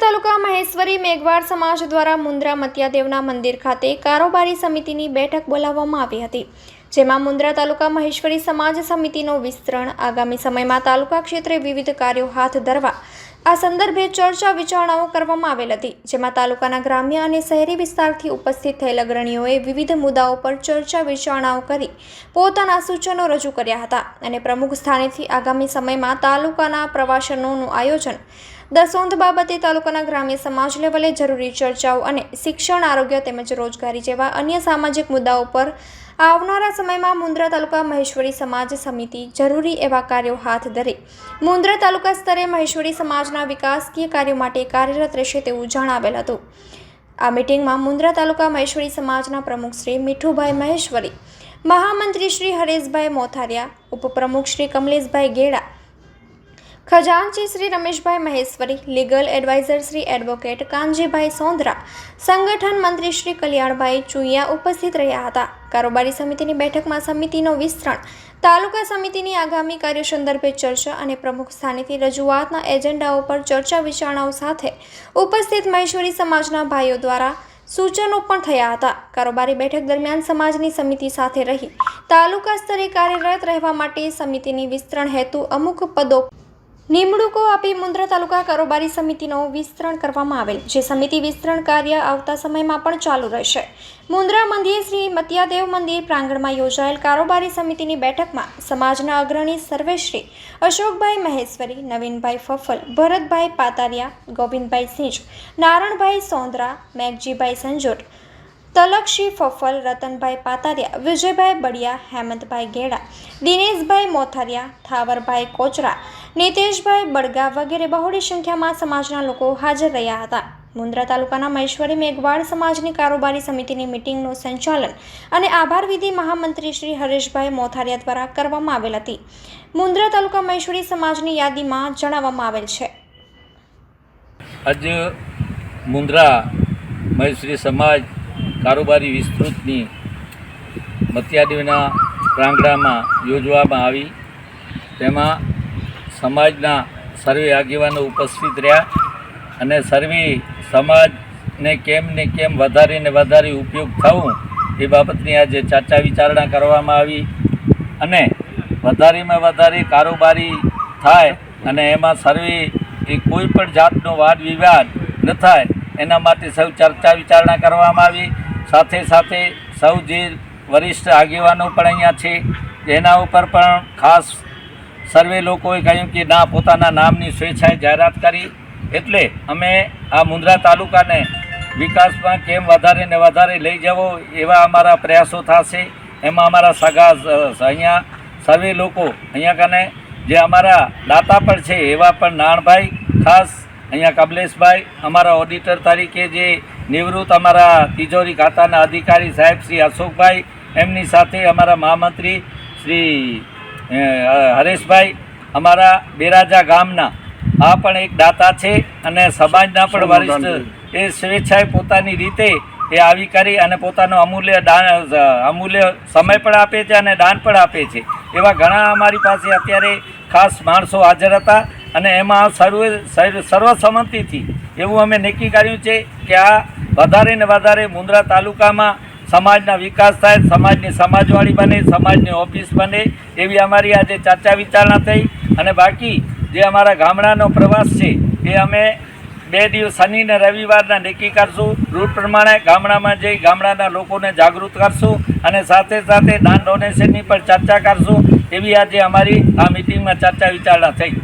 તાલુકા મહેશ્વરી મેઘવાડ સમાજ દ્વારા મુન્દ્રા મત્યાદેવના મંદિર ખાતે કારોબારી સમિતિની બેઠક બોલાવવામાં આવી હતી, જેમાં મુન્દ્રા તાલુકા મહેશ્વરી સમાજ સમિતિનો વિસ્તરણ આગામી સમયમાં તાલુકા ક્ષેત્રે વિવિધ કાર્યો હાથ ધરવા આ સંદર્ભે ચર્ચા વિચારણાઓ કરવામાં આવેલ હતી, જેમાં તાલુકાના ગ્રામ્ય અને શહેરી વિસ્તારથી ઉપસ્થિત થયેલ અગ્રણીઓએ વિવિધ મુદ્દાઓ પર ચર્ચા વિચારણાઓ કરી પોતાના સૂચનો રજૂ કર્યા હતા અને પ્રમુખ સ્થાનેથી આગામી સમયમાં તાલુકાના પ્રવાસનોનું આયોજન, દસોંધ બાબતે તાલુકાના ગ્રામ્ય સમાજ લેવલે જરૂરી ચર્ચાઓ અને શિક્ષણ, આરોગ્ય તેમજ રોજગારી જેવા અન્ય સામાજિક મુદ્દાઓ પર આવનારા સમયમાં મુન્દ્રા તાલુકા મહેશ્વરી સમાજ સમિતિ જરૂરી એવા કાર્યો હાથ ધરે. મુન્દ્રા તાલુકા સ્તરે મહેશ્વરી સમાજના વિકાસકીય કાર્યો માટે કાર્યરત રહેશે તેવું જણાવેલ હતું. આ મિટિંગમાં મુન્દ્રા તાલુકા મહેશ્વરી સમાજના પ્રમુખ શ્રી મીઠુભાઈ મહેશ્વરી, મહામંત્રી શ્રી હરેશભાઈ મોથારિયા, ઉપપ્રમુખ Shri Kamleshbhai Geda, ખજાનચી Shri Rameshbhai Maheshwari, legal adviser Shri advocate Kanjibhai Sondara, સંગઠન મંત્રી શ્રી કલ્યાણભાઈ ચુઈયા ઉપસ્થિત રહ્યા હતા. કારોબારી સમિતિની બેઠકમાં સમિતિનો વિસ્તરણ. તાલુકા સમિતિની આગામી કાર્ય સંદર્ભે ચર્ચા અને પ્રમુખ સ્થાનેથી રજૂઆતના એજન્ડાઓ પર ચર્ચા વિચારણાઓ સાથે ઉપસ્થિત મહેશ્વરી સમાજના ભાઈઓ દ્વારા સૂચનો પણ થયા હતા. કારોબારી બેઠક દરમિયાન સમાજની સમિતિ સાથે રહી તાલુકા સ્તરે કાર્યરત રહેવા માટે સમિતિની વિસ્તરણ હેતુ અમુક પદો નિમણૂકો આપી મુન્દ્રા તાલુકા કારોબારી સમિતિનો વિસ્તરણ કરવામાં આવેલ, જે સમિતિ વિસ્તરણ કાર્ય આવતા સમયમાં પણ ચાલુ રહેશે. મુન્દ્રા મંદિર શ્રી મતિયાદેવ મંદિર પ્રાંગણમાં યોજાયેલ કારોબારી સમિતિની બેઠકમાં સમાજના અગ્રણી સર્વેશ્રી અશોકભાઈ મહેશ્વરી, નવીનભાઈ ફફલ, ભરતભાઈ પાતારિયા, ગોવિંદભાઈ સિંહ નારણભાઈ સોંદરા, મેઘજીભાઈ સંજોટ, તલક્ષી ફફલ, રતનભાઈ પાતારિયા, વિજયભાઈ બળિયા હેમંતભાઈ ગેડા દિનેશભાઈ મોથારિયા, થાવરભાઈ કોચરા નીતેશભાઈ બડગા વગેરે બહોળી સંખ્યામાં સમાજના લોકો હાજર રહ્યા હતા. મુન્દ્રા તાલુકાના મહેશ્વરી મેઘવાડ સમાજની કારોબારી સમિતિની મિટિંગનું સંચાલન અને આભાર વિધિ મહામંત્રી શ્રી હરેશભાઈ મોથારિયા દ્વારા કરવામાં આવેલ હતી. મુન્દ્રા તાલુકા મહેશ્વરી સમાજની યાદીમાં જણાવવામાં આવેલ છે. આજે મુન્દ્રા મહેશ્વરી સમાજ કારોબારી વિસ્તૃતની મત્યાદેવીના પ્રાંગણામાં યોજવામાં આવી. તેમાં સમાજના સર્વે આગેવાનો ઉપસ્થિત રહ્યા અને સર્વે સમાજને કેમ ને કેમ વધારીને વધારે ઉપયોગ થવું એ બાબતની આજે ચર્ચા વિચારણા કરવામાં આવી અને વધારેમાં વધારે કારોબારી થાય અને એમાં સર્વે એ કોઈ પણ જાતનો વાદ વિવાદ ન થાય એના માટે સૌ ચર્ચા વિચારણા કરવામાં આવી. સાથે સાથે સૌ જે વરિષ્ઠ આગેવાનો પણ અહીંયા છે, એના ઉપર પણ ખાસ સર્વે લોકોએ કહ્યું કે ના, પોતાના નામની સ્વેચ્છાએ જાહેરાત કરી. એટલે અમે આ મુંદ્રા તાલુકાને વિકાસમાં કેમ વધારે ને વધારે લઈ જવો એવા અમારા પ્રયાસો થશે. એમાં અમારા સગા અહીંયા સર્વે લોકો અહીંયા કને, જે અમારા દાતા પણ છે, એવા પણ નાણભાઈ, ખાસ અહીંયા કમલેશભાઈ, અમારા ઓડિટર તરીકે જે નિવૃત્ત અમારા તિજોરી ખાતાના અધિકારી સાહેબ શ્રી અશોકભાઈ, એમની સાથે અમારા મહામંત્રી શ્રી હરેશભાઈ અમારા બેરાજા ગામના. આ પણ એક દાતા છે અને સમાજના પણ વરિષ્ઠ. એ સ્વેચ્છાએ પોતાની રીતે એ આવી કરી અને પોતાનો અમૂલ્ય દાન અમૂલ્ય સમય પણ આપે છે અને દાન પણ આપે છે. એવા ઘણા અમારી પાસે અત્યારે ખાસ માણસો હાજર હતા અને એમાં સર્વે સર્વ- સર્વસંમતિથી એવું અમે નક્કી કર્યું છે કે આ વધારે ને વધારે મુન્દ્રા તાલુકામાં સમાજના વિકાસ થાય, સમાજની સમાજવાળી બને, સમાજની ઓફિસ બને, એવી અમારી આજે ચર્ચા વિચારણા થઈ. અને બાકી જે અમારા ગામડાનો પ્રવાસ છે, એ અમે બે દિવસ શનિ ને રવિવારના નક્કી કરશું રૂટ પ્રમાણે ગામડામાં જઈ ગામડાના લોકોને જાગૃત કરશું અને સાથે સાથે દાન ડોનેશનની પણ ચર્ચા કરશું. એવી આજે અમારી આ મિટિંગમાં ચર્ચા વિચારણા થઈ.